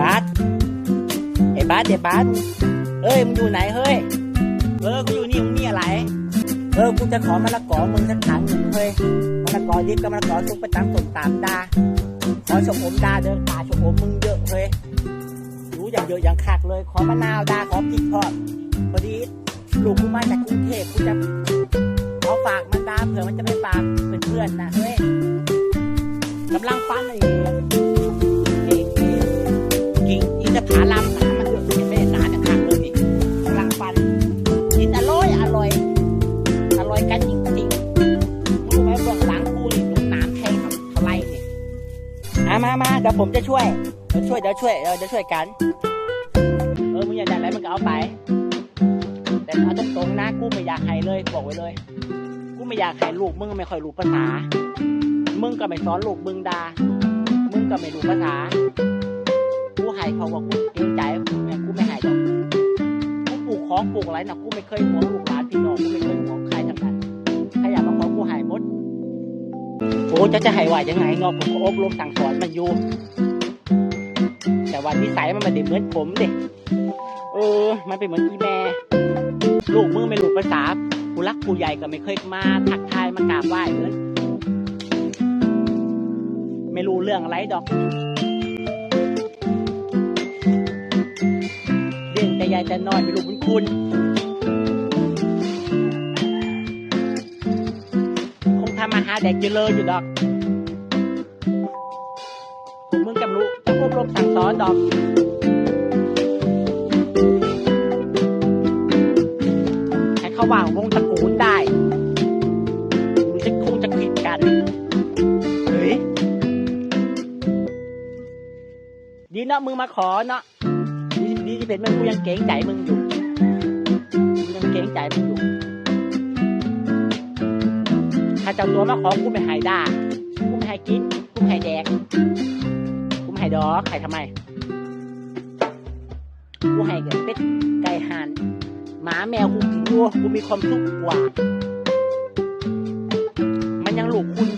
บาสไอ้บาสไอ้บาสเอ้ยมึงอยู่ไหนเฮ้ย เออกูอยู่นี่มึงมีอะไร เออกูจะขอมะละกอมึงสักถังหนึ่งเฮ้ยมะละกอดิบกับมะละกอซุปประจำสมตามดา ขอชะอมดาเดินป่าชะอมมึงเยอะเฮ้ยรู้อย่างเยอะอย่างคักเลย ขอมะนาวดาขอพริกทอดพอดีลูกกูมาจากกรุงเทพกูจะขอฝากมันดาเผื่อมันจะไปฝากเพื่อนๆนะเฮ้ยกำลังปั้นไอ้ไกิ่งอินทผลัมนะมันเยอะเป็นไม่นานอย่างเลยนี่กำลังปั้นกินอร่อย อร่อย อร่อยกันจริงๆรู้ไหมเบื้องหลังกูนี่ลูกน้ำแทงเท่าไรเนี่ยมามามาเดี๋ยวผมจะช่วยเดี๋ยวช่วยเดี๋ยวช่วยเดี๋ยวช่วยกัน เออมึงอยากได้อะไรมึงก็เอาไป แต่เอาตรงๆนะกูไม่อยากให้เลยบอกไว้เลยกูไม่อยากให้ลูกมึงไม่ค่อยรู้ภาษา มึงก็ไม่สอนลูกมึงดา มึงก็ไม่รู้ภาษา เขาบอกกูเกรงใจกูไม่กูไม่ให้ดอกกูปลูกของปลูกอะไรนะกูไม่เคยหวงลูกหลานพี่น้องกูไม่เคยหวงใครทั้งนั้นใครอยากมาขอกูให้หมดโอ้จะจะให้ว่ายังไงเนาะผมก็อบรมสั่งสอนมันอยู่ แต่ว่านิสัยมันไม่ได้เหมือนผมเด็กเออ มันเป็นเหมือนอีแม่ลูกมึงไม่รู้ภาษาผู้รักผู้ใหญ่ก็ไม่เคยมาทักทายมากราบไหว้เลยไม่รู้เรื่องอะไรดอก เรียแต่ใหญ่แต่น้อยไม่รู้บุญคุณคงทำมาหาเด็กเจริญอยู่ดอกมึงกับรู้จะอบรมสั่งสอนดอกให้เขาว่างวงตระกูลได้หรือจะคงจะคิดกันเฮ้ยดีเนาะมึงมาขอเนาะ ดีดีที่เป็นมึงกูยังเกรงใจมึงอยู่กูยังเกรงใจมึงอยู่ ถ้าเจ้าตัวมาขอกูไม่ให้ด่ากูไม่ให้กินกูไม่ให้แดกกูไม่ให้ดอกให้ทำไมกูให้แก่เป็ดไก่ห่านหมาแมวกูกินวัวกูมีความสุขกว่า มันยังหลูกคุณ